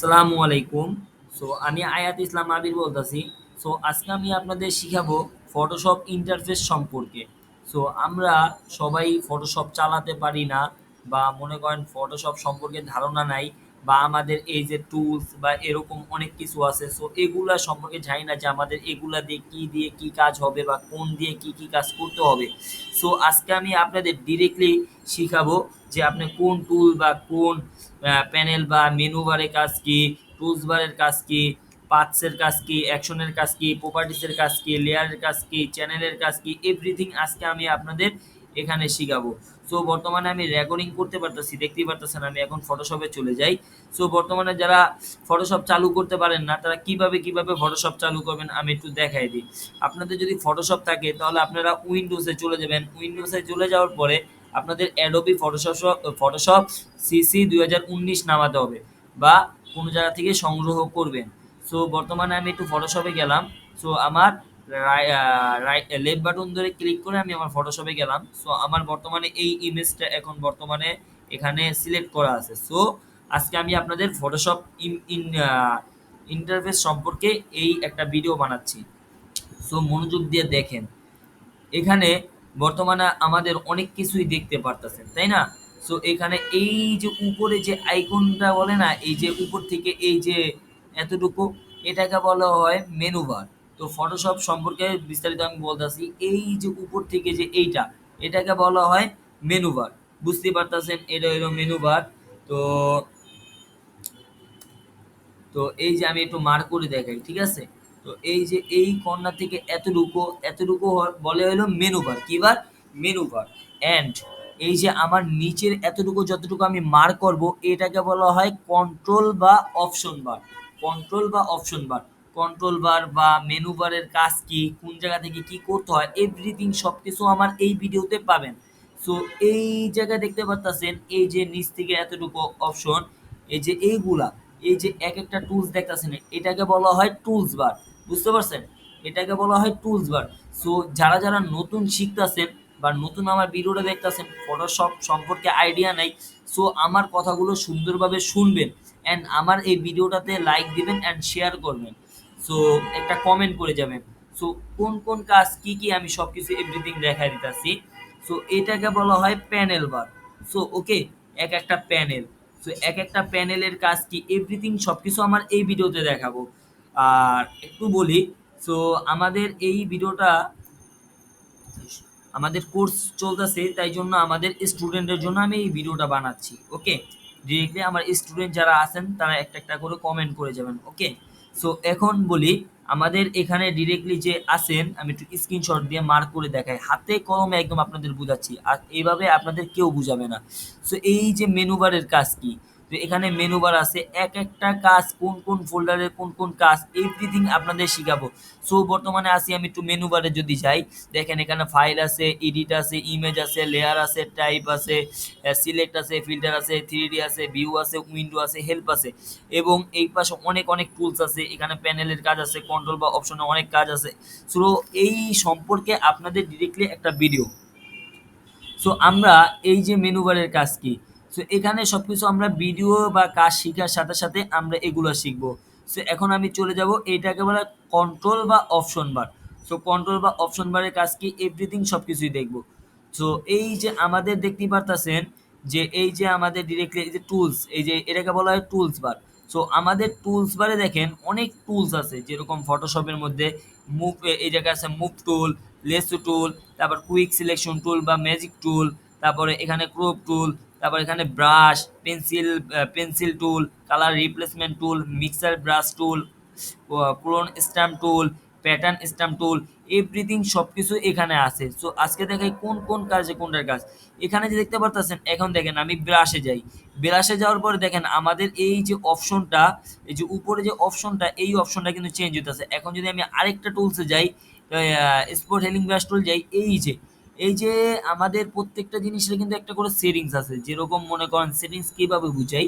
আসসালামু আলাইকুম। সো আমি আয়াত ইসলাম আবির বলতেছি। সো আজকে আমি আপনাদের শিখাবো ফটোশপ ইন্টারফেস সম্পর্কে। সো আমরা সবাই ফটোশপ চালাতে পারি না বা মনে করেন ফটোশপ সম্পর্কে ধারণা নাই। বা আমাদের এই যে টুলস বা এরকম অনেক কিছু আছে সো এগুলা সম্পর্কে জানি না যে আমাদের এগুলা দিয়ে কি দিয়ে কি কাজ হবে বা কোন দিয়ে কি কি কাজ করতে হবে। সো আজকে আমি আপনাদের ডিরেক্টলি শিখাবো যে আপনি কোন টুল বা কোন প্যানেল বা মেনু বারের কাজ কি টুলস বারের কাজ কি পার্টসের কাজ কি অ্যাকশনের কাজ কি প্রপার্টিসের কাজ কি লেয়ারের কাজ কি চ্যানেলের কাজ কি এভরিথিং আজকে আমি আপনাদের এখানে শিখাবো। সো বর্তমানে আমি রেকর্ডিং করতে পারতেছি, দেখতেই পারতেছেন আমি এখন ফটোশপে চলে যাই। সো বর্তমানে যারা ফটোশপ চালু করতে পারেন না, তারা কীভাবে কীভাবে ফটোশপ চালু করবেন আমি একটু দেখাই দিই। আপনাদের যদি ফটোশপ থাকে, তাহলে আপনারা উইন্ডোজে চলে যাবেন। উইন্ডোজে চলে যাওয়ার পরে আপনাদের অ্যাডোবি ফটোশপ ফটোশপ সিসি দুই হাজার উনিশ নামাতে হবে বা কোনো জায়গা থেকে সংগ্রহ করবেন। সো বর্তমানে আমি একটু ফটোশপে গেলাম। সো আমার লেফট বাটন ধরে ক্লিক করে আমি আমার ফটোশপে গেলাম। সো আমার বর্তমানে এই ইমেজটা এখন বর্তমানে এখানে সিলেক্ট করা আছে। সো আজকে আমি আপনাদের ফটোশপ ইন ইন ইন্টারফেস সম্পর্কে এই একটা ভিডিও বানাচ্ছি। সো মনোযোগ দিয়ে দেখেন। এখানে বর্তমানে আমাদের অনেক কিছুই দেখতে পারতেছেন, তাই না? সো এখানে এই যে উপরে যে আইকনটা বলে না, এই যে উপর থেকে এই যে এতটুকু, এটাকে বলা হয় মেনু বার তো ফটোশপ সম্পর্কে বিস্তারিত আমি বলতেছি এই যে উপর থেকে যে এইটা, এটাকে বলা হয় মেনু বার বুঝতে পারতেছেন, এটা হলো মেনু বার তো তো এই যে আমি একটু মার করে দেখাই, ঠিক আছে? তো এই যে এই কর্নার থেকে এতটুকু এতটুকু বলে হলো মেনু বার কি বার? মেনু বার অ্যান্ড এই যে আমার নিচের এতটুকু, যতটুকু আমি মার করব, এটাকে বলা হয় কন্ট্রোল বা অপশন বার কন্ট্রোল বা অপশন বার কন্ট্রোল বার বা মেনু বারের কাজ কি, কোন জায়গা থেকে কি করতে হয় এভরিথিং সব কিছু আমার এই ভিডিওতে পাবেন। সো এই জায়গায় দেখতে পারতেছেন, এই যে নিচ থেকে এতটুকু অপশন এই যে এইগুলা, এই যে এক একটা টুলস দেখতেছেন, এটাকে বলা হয় টুলস বার বুঝতে পারছেন? এটাকে বলা হয় টুলস বার সো যারা যারা নতুন শিখতেছেন বা নতুন আমার ভিডিওটা দেখতেছেন ফটোশপ সম্পর্কে আইডিয়া নাই সো আমার কথাগুলো সুন্দরভাবে শুনবেন। অ্যান্ড আমার এই ভিডিওটাতে লাইক দিবেন অ্যান্ড শেয়ার করবেন। সো একটা কমেন্ট করে যাবেন সো কোন কোন কাজ, কি কি আমি সব কিছু এভরিথিং দেখাই দিতেছি। সো এটাকে বলা হয় প্যানেল বার সো ওকে এক একটা প্যানেল সো এক একটা প্যানেলের কাজ কি এভরিথিং সব কিছু আমার এই ভিডিওতে দেখাবো। আর একটু বলি সো আমাদের এই ভিডিওটা, আমাদের কোর্স চলতেছে, তাই জন্য আমাদের স্টুডেন্টের জন্য আমি এই ভিডিওটা বানাচ্ছি ওকে ডিরেক্টলি আমার স্টুডেন্ট যারা আছেন, তারা একটা একটা করে কমেন্ট করে যাবেন ওকে সো এখন বলি, আমাদের এখানে ডিরেক্টলি যে আসেন আমি একটু স্ক্রিনশট দিয়ে মার্ক করে দেখাই। হাতে কলমে একদম আপনাদের বুঝাচ্ছি, আর এইভাবে আপনাদের কেউ বুঝাবে না। সো এই যে মেনুবারের কাজ কি? তো এখানে মেনু বার আছে, এক একটা কাজ, কোন কোন ফোল্ডারের কোন কোন কাজ এভরিথিং আপনাদের শিখাবো। সো বর্তমানে আসি আমি একটু মেনু বারে যদি যাই, দেখেন এখানে ফাইল আছে এডিট আছে ইমেজ আছে লেয়ার আছে টাইপ আছে সিলেক্ট আছে ফিল্টার আছে থ্রি আছে ভিউ আছে উইন্ডো আছে হেল্প আছে। এবং এই পাশে অনেক অনেক টুলস আছে, এখানে প্যানেলের কাজ আছে কন্ট্রোল বা অপশনে অনেক কাজ আছে। সো এই সম্পর্কে আপনাদের ডিরেক্টলি একটা ভিডিও সো আমরা এই যে মেনু বারের কাজ কি? সো এখানে সব কিছু আমরা ভিডিও বা কাজ শেখার সাথে সাথে আমরা এগুলো শিখব। সো এখন আমি চলে যাব এইটাকে বলে কন্ট্রোল বা অপশন বার সো কন্ট্রোল বা অপশন বারের কাজ কি? এভরিথিং সব কিছুই দেখব। সো এই যে আমাদের দেখতেই পারতেছেন যে এই যে আমাদের ডিরেক্টলি এই যে টুলস এই যে এটাকে বলা হয় টুলস বার সো আমাদের টুলস বারে দেখেন অনেক টুলস আছে, যেরকম ফটোশপের মধ্যে মুভ এই জায়গায় আছে মুভ টুল লেসো টুল তারপর কুইক সিলেকশন টুল বা ম্যাজিক টুল তারপরে এখানে ক্রোপ টুল তারপর এখানে brush pencil pencil tool colour replacement tool mixer brush tool clone stamp tool pattern stamp tool everything সব কিছু এখানে আছে। সো আজকে দেখাই কোন কোন কাজে কোনটার কাজ। এখানে যে দেখতে পারতেছেন, এখন দেখেন আমি ব্রাশে যাই। ব্রাশে যাওয়ার পরে দেখেন আমাদের এই যে অপশনটা এই যে উপরে যে অপশনটা এই অপশনটা কিন্তু চেঞ্জ হতেছে এখন যদি আমি আরেকটা টুলসে যাই স্পোর্ট হেলিং ব্রাশ টুল যাই, এই যে এই যে আমাদের প্রত্যেকটা জিনিসের কিন্তু একটা করে সেটিংস আছে। যেরকম মনে করেন সেটিংস কীভাবে বুঝাই?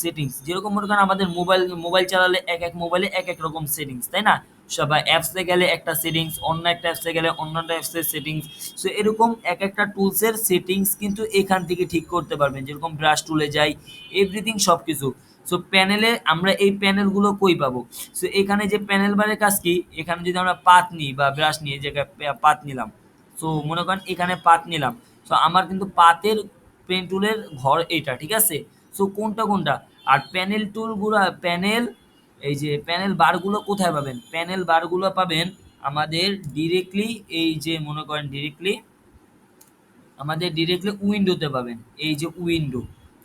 সেটিংস যেরকম মনে করেন আমাদের মোবাইল মোবাইল চালালে এক এক মোবাইলে এক এক রকম সেটিংস তাই না? সবাই অ্যাপসে গেলে একটা সেটিংস অন্য একটা অ্যাপসে গেলে অন্য একটা অ্যাপসের সেটিংস সো এরকম এক একটা টুলসের সেটিংস কিন্তু এখান থেকে ঠিক করতে পারবেন। যেরকম ব্রাশ টুলে যাই এভরিথিং সব কিছু সো প্যানেলে আমরা এই প্যানেলগুলো কই পাবো? সো এখানে যে প্যানেল বারের কাজ কি? এখানে যদি আমরা পাত নিই বা ব্রাশ নিয়ে যে পাত নিলাম। সো মনে করেন এখানে পাত নিলাম। সো আমার কিন্তু পাতের পেন টুলের ঘর এইটা, ঠিক আছে? সো কোনটা কোনটা? আর প্যানেল টুলগুলো প্যানেল এই যে প্যানেল বারগুলো কোথায় পাবেন? প্যানেল বারগুলো পাবেন আমাদের ডিরেক্টলি এই যে মনে করেন ডিরেক্টলি আমাদের ডিরেক্টলি উইন্ডোতে পাবেন, এই যে উইন্ডো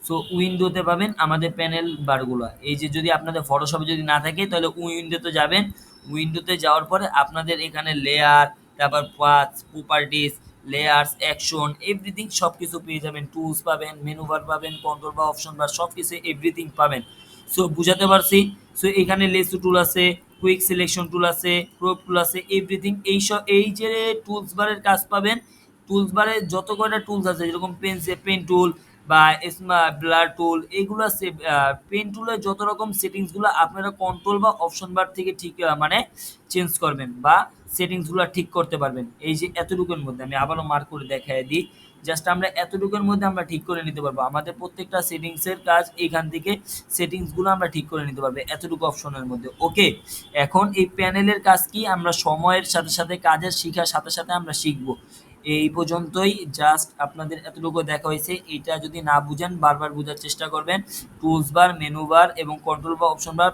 সো উইন্ডোতে পাবেন আমাদের প্যানেল বারগুলো এই যে যদি আপনাদের ফটোশপে যদি না থাকে, তাহলে উইন্ডোতে যাবেন। উইন্ডোতে যাওয়ার পরে আপনাদের এখানে লেয়ার তারপর path properties layers action everything সব কিছু পেয়ে যাবেন। টুলস পাবেন মেনু বার পাবেন কন্ট্রোল বা অপশন বার সব কিছু এভরিথিং পাবেন। সো বুঝাতে পারছি? সো এখানে লেসু টুল আছে কুইক সিলেকশন টুল আছে প্রোপ টুল আছে এভরিথিং এই সব এই যে টুলস বারের কাজ পাবেন টুলস বারে যত কয়টা টুলস আছে, যেরকম পেন্সিল পেন টুল বা ব্লার টুল এইগুলো আছে পেন টুলের যত রকম সেটিংসগুলো আপনারা কন্ট্রোল বা অপশন বার থেকে ঠিক মানে চেঞ্জ করবেন বা সেটিংসগুলো ঠিক করতে পারবেন। এই যে এতটুকুর মধ্যে আমি আবারও মার্ক করে দেখাই দিই। জাস্ট আমরা এতটুকুর মধ্যে আমরা ঠিক করে নিতে পারব। আমাদের প্রত্যেকটা সেটিংসের কাজ এখান থেকে সেটিংসগুলো আমরা ঠিক করে নিতে পারব এতটুকু অপশনের মধ্যে। ওকে এখন এই প্যানেলের কাজ কি? আমরা সময়ের সাথে সাথে কাজের শেখার সাথে সাথে আমরা শিখব। এই পর্যন্তই। জাস্ট আপনাদের এতটুকু দেখা হয়েছে। এটা যদি না বুঝেন, বারবার বোঝার চেষ্টা করবেন। টুলস বার মেনু বার এবং কন্ট্রোল বা অপশন বার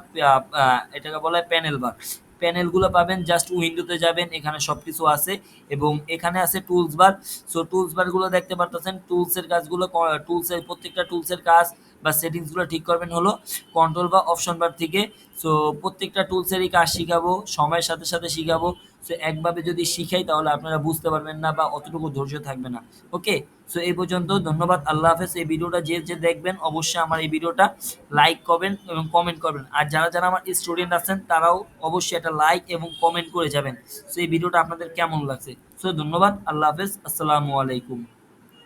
এটাকে বলা হয় প্যানেল বার প্যানেলগুলো পাবেন জাস্ট উইন্ডোতে যাবেন, এখানে সব কিছু আছে এবং এখানে আছে টুলস বার সো টুলস বারগুলো দেখতে পারতেছেন। টুলসের কাজগুলো টুলসের প্রত্যেকটা টুলসের কাজ বা সেটিংসগুলো ঠিক করবেন হলো কন্ট্রোল বা অপশন বার থেকে। সো প্রত্যেকটা টুলসেরই কাজ শিখাবো, সময়ের সাথে সাথে শিখাবো। সো একভাবে যদি শিখাই তাহলে আপনারা বুঝতে পারবেন না বা অতটুকু ধৈর্য থাকবে না। ওকে সো এই পর্যন্ত ধন্যবাদ, আল্লাহ হাফেজ। এই ভিডিওটা যে যে দেখবেন অবশ্যই আমার এই ভিডিওটা লাইক করবেন এবং কমেন্ট করবেন। আর যারা যারা আমার স্টুডেন্ট আছেন, তারাও অবশ্যই একটা লাইক এবং কমেন্ট করে যাবেন। সো এই ভিডিওটা আপনাদের কেমন লাগছে? সো ধন্যবাদ, আল্লাহ হাফেজ। আসসালামু আলাইকুম।